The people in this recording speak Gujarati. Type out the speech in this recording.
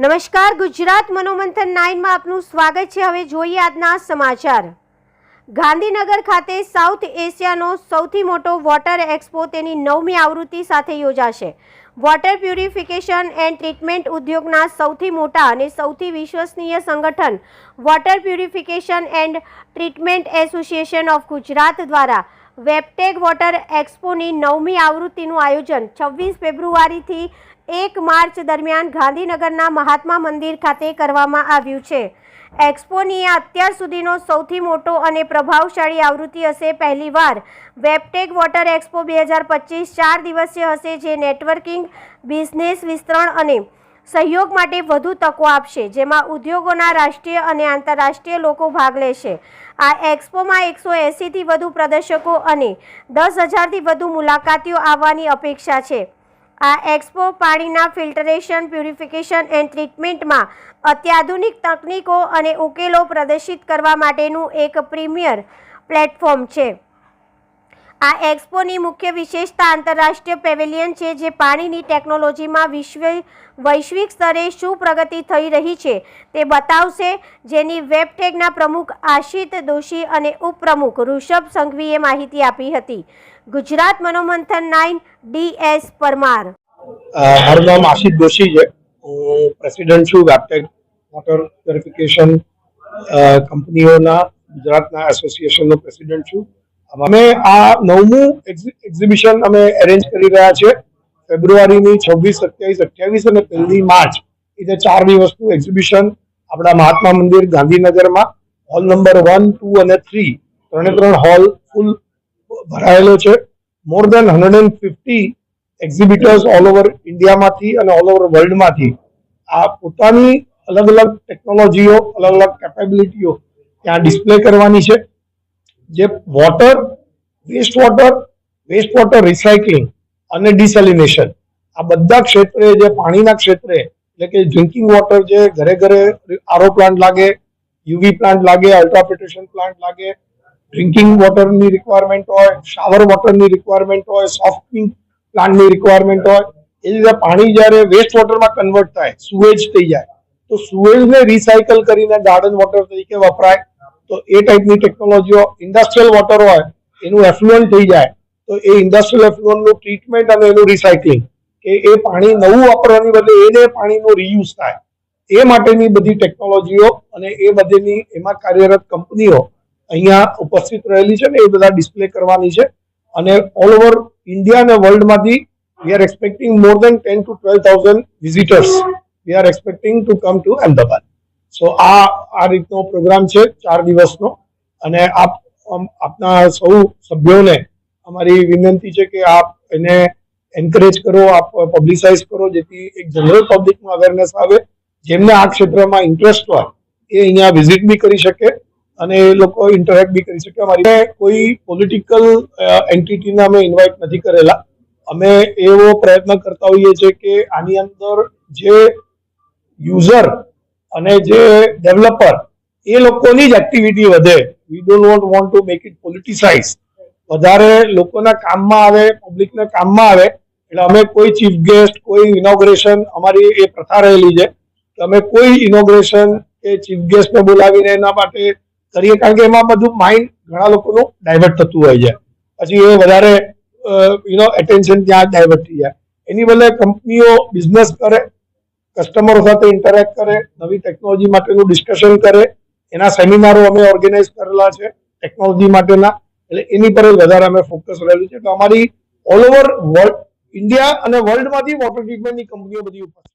નમસ્કાર, ગુજરાત મનોમંથન નાઇનમાં આપનું સ્વાગત છે. હવે જોઈએ આજના સમાચાર. ગાંધીનગર ખાતે સાઉથ એશિયાનો સૌથી મોટો વોટર એક્સપો તેની નવમી આવૃત્તિ સાથે યોજાશે. વોટર પ્યુરિફિકેશન એન્ડ ટ્રીટમેન્ટ ઉદ્યોગના સૌથી મોટા અને સૌથી વિશ્વસનીય સંગઠન water purification and treatment association of Gujarat દ્વારા વેબટેગ વોટર એક્સપોની નવમી આવૃત્તિનું આયોજન છવ્વીસ ફેબ્રુઆરીથી એક માર્ચ દરમિયાન ગાંધીનગરના મહાત્મા મંદિર ખાતે કરવામાં આવ્યું છે. એક્સપોની આ અત્યાર સુધીનો સૌથી મોટો અને પ્રભાવશાળી આવૃત્તિ હશે પહેલીવાર વેબટેક વોટર એક્સપો બે હજાર પચીસ ચાર દિવસીય હશે, જે નેટવર્કિંગ, બિઝનેસ વિસ્તરણ અને સહયોગ માટે વધુ તકો આપશે, જેમાં ઉદ્યોગોના રાષ્ટ્રીય અને આંતરરાષ્ટ્રીય લોકો ભાગ લેશે. આ એક્સપોમાં એકસો એંસીથી વધુ પ્રદર્શકો અને દસ હજારથી વધુ મુલાકાતીઓ આવવાની અપેક્ષા છે. આ એક્સપો પાણીના ફિલ્ટરેશન, પ્યુરિફિકેશન એન્ડ ટ્રીટમેન્ટમાં અત્યાધુનિક તકનીકો અને ઉકેલો પ્રદર્શિત કરવા માટેનું એક પ્રીમિયર પ્લેટફોર્મ છે. આ એક્સપોની મુખ્ય વિશેષતા આંતરરાષ્ટ્રીય પેવેલિયન છે, જે પાણીની ટેકનોલોજીમાં વિશ્વ વૈશ્વિક સ્તરે શું પ્રગતિ થઈ રહી છે તે બતાવશે. જેની વેબટેગના પ્રમુખ આશિત દોશી અને ઉપપ્રમુખ ઋષભ સંઘવીએ માહિતી આપી હતી. Gujarat Manomanthan nine, D S Parmar. મારું નામ આશિત દોશી છે. હું પ્રેસિડેન્ટ છું વેબટેક વોટર પ્યોરિફિકેશન કંપનીઓના, ગુજરાતના એસોસિએશનનો પ્રેસિડેન્ટ છું. અમે આ નવમું એક્ઝિબિશન અમે એરેન્જ કરી રહ્યા છીએ. ફેબ્રુઆરીની છવ્વીસ, સત્યાવીસ, અઠ્યાવીસ અને પહેલી માર્ચ. એ જે ચાર દિવસનું એક્ઝિબિશન આપણા મહાત્મા મંદિર ગાંધીનગરમાં. હોલ નંબર વન ટુ અને થ્રી ત્રણે ત્રણ હોલ ફૂલ ભરાયેલો છે. More than hundred and fifty exhibitors all over ઇન્ડિયામાંથી અને ઓલ ઓવર વર્લ્ડમાંથી આ પોતાની અલગ અલગ ટેકનોલોજીઓ અલગ અલગ કેપેબિલિટીઓ ત્યાં ડિસ્પ્લે કરવાની છે. જે water waste water waste water recycling અને ડિસેલિનેશન આ બધા ક્ષેત્રે જે પાણીના ક્ષેત્રે, એટલે કે ડ્રિંકિંગ વોટર જે ઘરે ઘરે આરો પ્લાન્ટ લાગે યુવી પ્લાન્ટ લાગે અલ્ટ્રાફિલ્ટ્રેશન પ્લાન્ટ લાગે ડ્રિંકિંગ વોટરની રિક્વાયરમેન્ટ હોય શાવર વોટરની રિક્વાયરમેન્ટ હોય સોફ્ટિંગ પ્લાન્ટની રિક્વાયરમેન્ટ હોય, એ રીતે પાણી જ્યારે વેસ્ટ વોટરમાં કન્વર્ટ થાય સુએજ થઈ જાય, તો સુએજને રિસાયકલ કરીને ગાર્ડન વોટર તરીકે વપરાય. તો એ ટાઈપની ટેકનોલોજીઓ ઇન્ડસ્ટ્રીયલ વોટર હોય, એનું એફ્લુઅન્ટ થઈ જાય, તો એ ઇન્ડસ્ટ્રીયલ એફ્લુઅન્ટનું ટ્રીટમેન્ટ અને એનું રિસાયકલિંગ કે એ પાણી નવું વાપરવાની બદલે એને પાણીનો રીયુઝ થાય. એ માટેની બધી ટેકનોલોજીઓ અને એ બધીની એમાં કાર્યરત કંપનીઓ અહીંયા ઉપસ્થિત રહેલી છે ને એ બધા ડિસ્પ્લે કરવાની છે. અને ઓલ ઓવર ઇન્ડિયા અને વર્લ્ડમાંથી are expecting more than ten to twelve thousand visitors we are expecting to come to Ahmedabad so આ આ રીતનો પ્રોગ્રામ છે, ચાર દિવસનો. અને આપ આપના સૌ સભ્યોને અમારી વિનંતી છે કે આપ એને એન્કરેજ કરો, આપ પબ્લિસાઇઝ કરો, જેથી એક જનરલ પબ્લિકમાં અવેરનેસ આવે. જેમને આ ક્ષેત્રમાં ઇન્ટરેસ્ટ હોય, એ અહીંયા વિઝિટ બી કરી શકે અને એ લોકો ઇન્ટરેક્ટ બી કરી શકે. અમારી કોઈ પોલિટિકલ એન્ટિટીને અમે ઇન્વાઇટ નથી કરેલા. અમે એવો પ્રયત્ન કરતા હોઈએ છીએ કે આની અંદર જે યુઝર અને જે ડેવલપર એ લોકોની જ એક્ટિવિટી વધે. We don't want want to make it politicise વધારે લોકોના કામમાં આવે પબ્લિકના કામમાં આવે, એટલે અમે કોઈ ચીફ ગેસ્ટ કોઈ ઇનોગ્રેશન અમારી એ પ્રથા રહેલી છે. કે અમે કોઈ ઇનોગ્રેશન કે ચીફ ગેસ્ટને બોલાવીને એના માટે કરીએ, કારણ કે એમાં બધું માઇન્ડ ઘણા લોકોનું ડાયવર્ટ થતું હોય છે. પછી એ વધારે યુનો એટેન્શન ત્યાં ડાયવર્ટ થઈ જાય. એની બદલે કંપનીઓ બિઝનેસ કરે કસ્ટમરો સાથે ઇન્ટરેક્ટ કરે, નવી ટેકનોલોજી માટેનું ડિસ્કશન કરે, એના સેમિનારો અમે ઓર્ગેનાઇઝ કરેલા છે ટેકનોલોજી માટેના. એટલે એની પર વધારે અમે ફોકસ રહેલું છે. તો અમારી ઓલ ઓવર વર્લ્ડ ઇન્ડિયા અને વર્લ્ડમાંથી વોટર ટ્રીટમેન્ટની કંપનીઓ બધી ઉપસ્થિત